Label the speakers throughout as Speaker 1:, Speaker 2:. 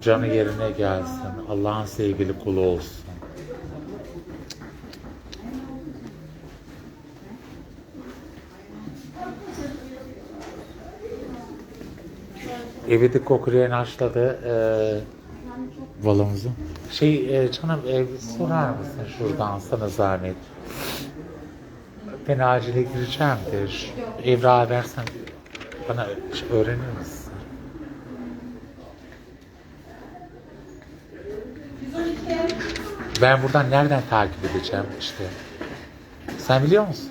Speaker 1: Canı yerine gelsin. Allah'ın sevgili kulu olsun. Evi de kokreyen haşladı. E, balımızı. Şey e, canım e, sorar mısın şuradan sana zahmet? Ben acile gireceğim de evrağı versen bana öğrenir misin? Ben buradan nereden takip edeceğim işte? Sen biliyor musun?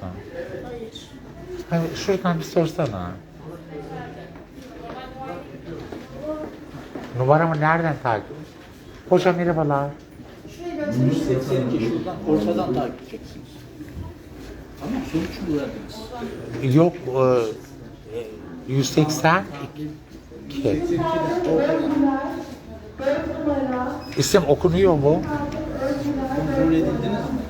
Speaker 1: Hayır. şuradan bir sorsana. Numaramı nereden takip? Hocam merhabalar.
Speaker 2: 182 şuradan ortadan takip edeceksiniz. Ama sonuç mu verdiniz?
Speaker 1: Yok e, 182. İsim okunuyor mu?
Speaker 2: Edildiniz mi?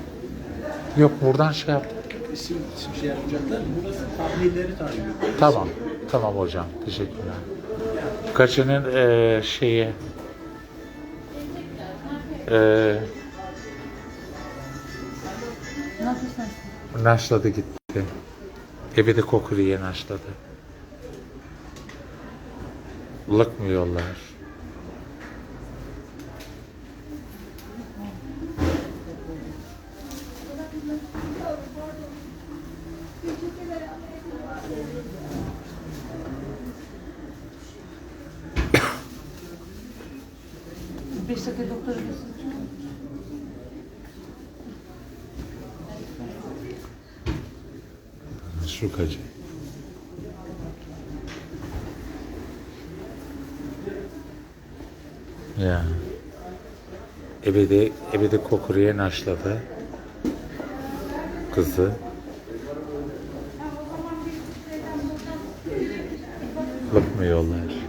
Speaker 1: Yok buradan şey yap.
Speaker 2: İsim, isim şey yapacaklar. Burası tahminleri takip ediyor.
Speaker 1: Tamam. Tamam hocam. Teşekkürler. Kaçının e, şeyi e, naşladı gitti. Evi de kokuriye naşladı. Lıkmıyorlar.
Speaker 3: Dakika doktora götürdüm.
Speaker 1: Şu kaçı. Ya. Ebedi, ebedi kokuriye naşladı. Kızı. Bakmıyorlar.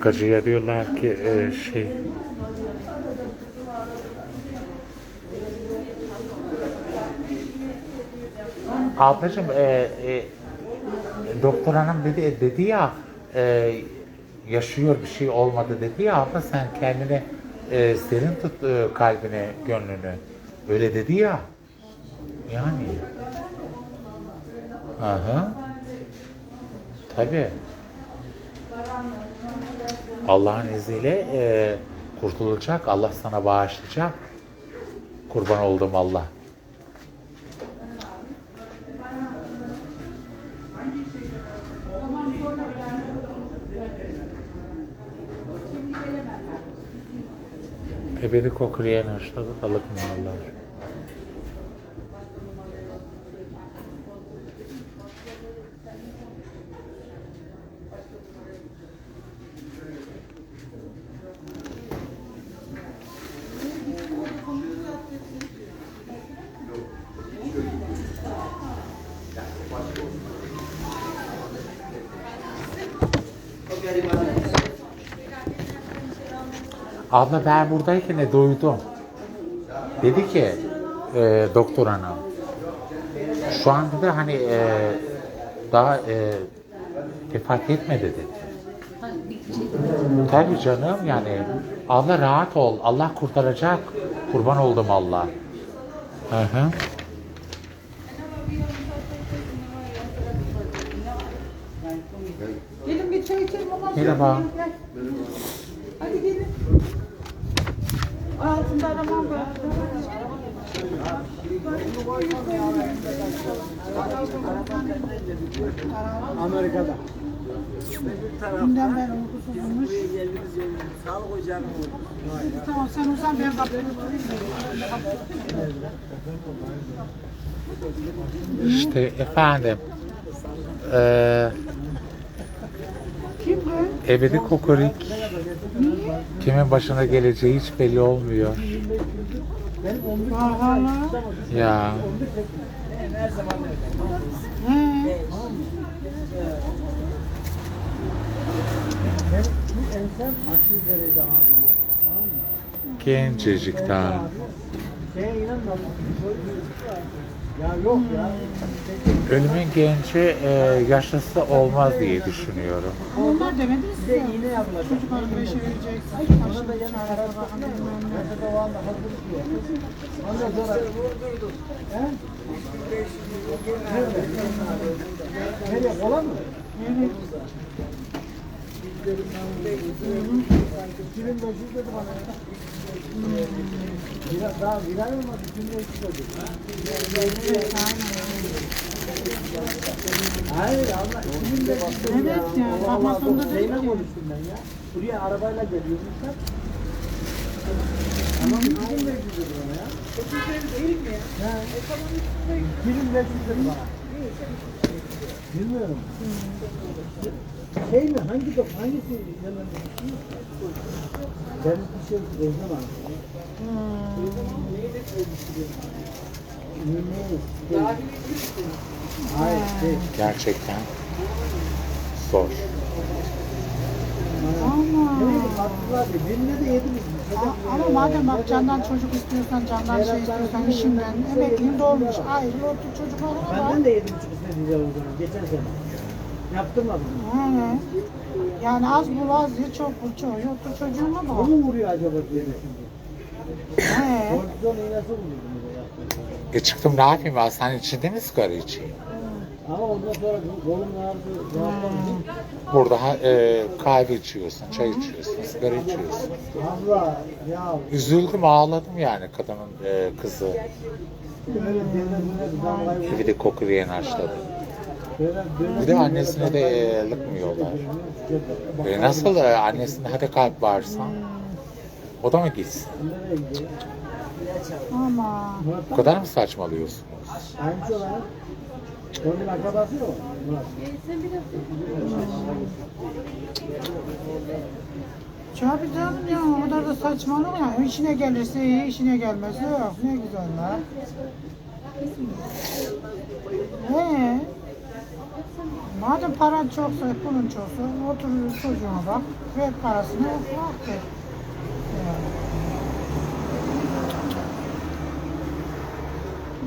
Speaker 1: Kacıya diyorlar ki e, şey. Ablacığım e, e, doktor hanım dedi dedi ya e, yaşıyor bir şey olmadı dedi ya abla sen kendini e, serin tut e, kalbine gönlünü öyle dedi ya yani Aha. Tabii. Allah'ın izniyle e, kurtulacak. Allah sana bağışlayacak. Kurban oldum Allah. Ebedi kokriyen haşladı balık mı Abla ben buradayken de duydum. Dedi ki e, doktor hanım. Şu an dedi hani e, daha e, vefat etmedi dedi. Tabii canım yani abla rahat ol. Allah kurtaracak. Kurban oldum Allah. Hı hı.
Speaker 3: Gelin bir çay içelim.
Speaker 1: Merhaba.
Speaker 3: Hadi gelin. Altında aramam.
Speaker 2: Amerika'da.
Speaker 3: Dünden beri uykusuzmuş.
Speaker 2: Sağlık ocağına
Speaker 3: Tamam sen uzan ben kapıyı
Speaker 1: İşte efendim. Eee
Speaker 3: Kim bu?
Speaker 1: ebedi kokorik Kimin başına geleceği hiç belli olmuyor. Ya gencecik daha.
Speaker 2: Şeye inanma. Ya yok ya.
Speaker 1: Ölümün genci e, yaşlısı olmaz diye düşünüyorum.
Speaker 3: Onlar demedi mi size?
Speaker 2: iğne yapılacak.
Speaker 3: Çocukları beşe vereceksin.
Speaker 2: Ona da He? Nereye? Nereye? Kola mı?
Speaker 3: Evet.
Speaker 2: 2500. Biraz daha viral olmadı. 2500 dedi. Hayır Allah 2500
Speaker 3: Evet ya, bakmasında değil
Speaker 2: konuştum ben ya. Buraya arabayla geliyormuşlar. Ama 2500 dedi bana ya. değil mi ya? He. 2500 dedi bana. Bilmiyorum. Şey mi? Hangi top? Hangisi? Yanına? Ben bir şey Özlem abi. Yemeği. Hayır, şey.
Speaker 1: Gerçekten zor.
Speaker 3: Ama.
Speaker 2: Birine de yediniz.
Speaker 3: Ama madem bak candan çocuk istiyorsan, candan şey istiyorsan işinden emekliliğin dolmuş. Ayrı otur çocuklarına bak.
Speaker 2: Benden de yedim netice o zaman. Geçen sene. Yaptırmadım.
Speaker 3: He. Yani az bul az ye, çok bul çok ye. Otur çocuğuna
Speaker 2: O
Speaker 3: bak.
Speaker 2: mu vuruyor acaba diye şimdi?
Speaker 3: He.
Speaker 2: Kortizon iğnesi yaptı.
Speaker 1: E çıktım ne yapayım hastane içinde mi sigara içeyim?
Speaker 2: Ama ondan sonra kolum ağrıdı. rahatladım.
Speaker 1: Burada ha- e, kahve içiyorsun, çay içiyorsun, sigara içiyorsun.
Speaker 2: Abla ya
Speaker 1: Üzüldüm ağladım yani kadının e, kızı.
Speaker 2: böyle dönem damlayı
Speaker 1: Bir de
Speaker 2: dönem dönem.
Speaker 1: Bir de annesine de e, lıkmıyorlar. E nasıl e, annesinde hadi kalp varsa o da mı gitsin?
Speaker 2: Nereye gidiyor?
Speaker 3: Ama.
Speaker 1: Bu
Speaker 2: Murat'tan
Speaker 1: kadar mı saçmalıyorsunuz?
Speaker 2: Onun akrabası
Speaker 3: ya o kadar da saçmalama ya. İşine gelirse iyi, işine gelmezse yok. Ne güzel la. He. Madem paran çoksa, pulun çoksa otur çocuğuna bak. Ver parasını, bak de. Ya.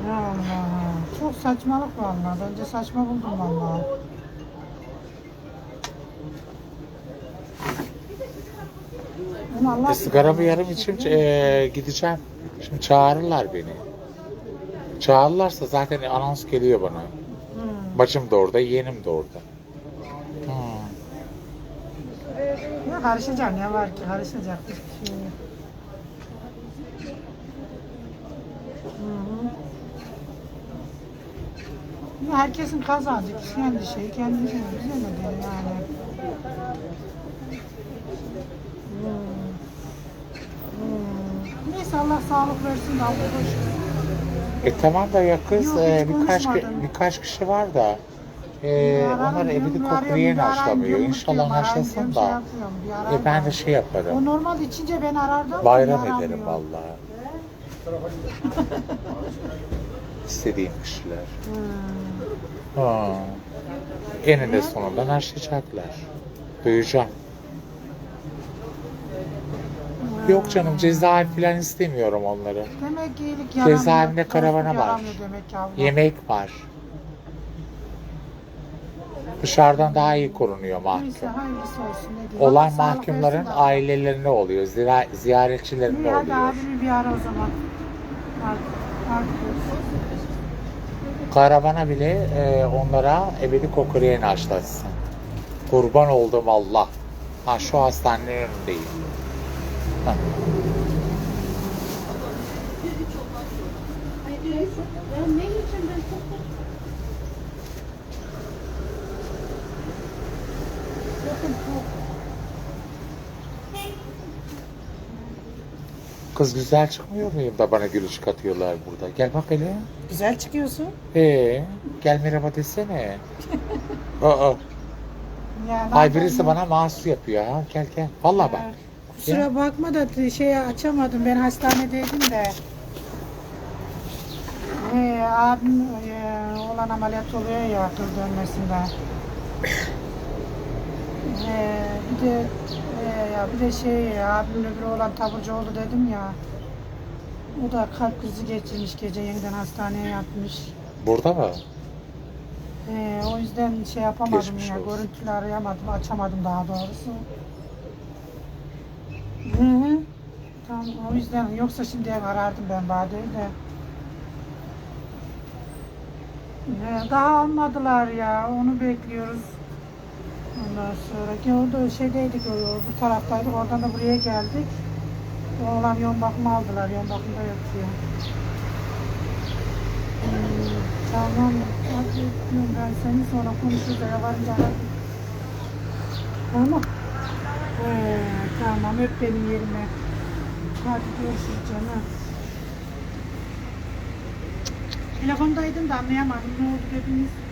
Speaker 3: Ya Allah. Çok saçmalık vallahi. Bence saçma buldum vallahi. Ama Allah
Speaker 1: E, sigaramı yarım için e, gideceğim. Şimdi çağırırlar beni. Çağırırlarsa zaten anons geliyor bana.
Speaker 3: Hmm.
Speaker 1: Bacım da orada, yeğenim de orada. Hmm.
Speaker 3: Ya karışacak ne var ki karışacak bir şey. yok. Hı hı. Ya herkesin kazancı, kendi şeyi, kendi şeyi. Bize ne diyor yani. Hmm. Hmm. Neyse Allah sağlık versin de Allah hoş.
Speaker 1: E tamam da ya kız
Speaker 3: Yok,
Speaker 1: e, birkaç
Speaker 3: konuşmadım.
Speaker 1: birkaç kişi var da e,
Speaker 3: Bir
Speaker 1: onlar
Speaker 3: bir bir arayayım
Speaker 1: haşlamıyor. İnşallah haşlasın
Speaker 3: diyorum,
Speaker 1: da.
Speaker 3: şey bir
Speaker 1: E ben de şey yaparım.
Speaker 3: O normal içince ben arardım.
Speaker 1: Bayram
Speaker 3: bir
Speaker 1: ederim
Speaker 3: aramıyor.
Speaker 1: vallahi. İstediğim kişiler.
Speaker 3: Hmm.
Speaker 1: Ha. Eninde sonunda haşlayacaklar. Duyacağım. Yok canım cezaevi falan istemiyorum onları.
Speaker 3: Demek iyilik yaramıyor.
Speaker 1: Cezaevinde karavana var.
Speaker 3: yaramıyor Demek abla.
Speaker 1: Yemek var. Dışarıdan daha iyi korunuyor mahkum.
Speaker 3: Neyse hayırlısı olsun. Ne diyeyim.
Speaker 1: Olan
Speaker 3: sağlık
Speaker 1: mahkumların
Speaker 3: de.
Speaker 1: ailelerine oluyor, zira- ziyaretçilerine
Speaker 3: İyi hadi
Speaker 1: oluyor.
Speaker 3: abimi bir ara o zaman. Hadi. Hadi görüşürüz.
Speaker 1: Karavana bile e, onlara ebedi kokoreyen haşlatsın. Kurban oldum Allah. Ha şu hastanenin önündeyim. Ha. Kız güzel çıkmıyor muyum da bana gülüş katıyorlar burada. Gel bak hele.
Speaker 3: Güzel çıkıyorsun.
Speaker 1: Ee, gel merhaba desene. Aa,
Speaker 3: Yani
Speaker 1: ay birisi bana mahsus yapıyor ha. Gel gel. Vallahi bak.
Speaker 3: Kusura bakma da şey açamadım. Ben hastanedeydim de. He, abim e, olan ameliyat oluyor ya akıl dönmesinden. He, bir de e, ya bir de şey abimin öbürü olan taburcu oldu dedim ya. O da kalp krizi geçirmiş gece yeniden hastaneye yatmış.
Speaker 1: Burada mı?
Speaker 3: He, o yüzden şey yapamadım
Speaker 1: Geçmiş
Speaker 3: ya
Speaker 1: olsun.
Speaker 3: görüntülü arayamadım açamadım daha doğrusu. Hı hı. Tamam o yüzden yoksa şimdi arardım ben Bade'yi de. Ne, daha almadılar ya onu bekliyoruz. Ondan sonra ki o da şeydeydik bu taraftaydık oradan da buraya geldik. Oğlan yoğun bakıma aldılar yoğun bakımda yatıyor. Hmm, tamam hadi öpüyorum ben seni sonra konuşuruz eve varınca. Tamam. Ee, tamam öp benim yerime. Hadi görüşürüz canım. Telefondaydım da anlayamadım ne oldu dediniz.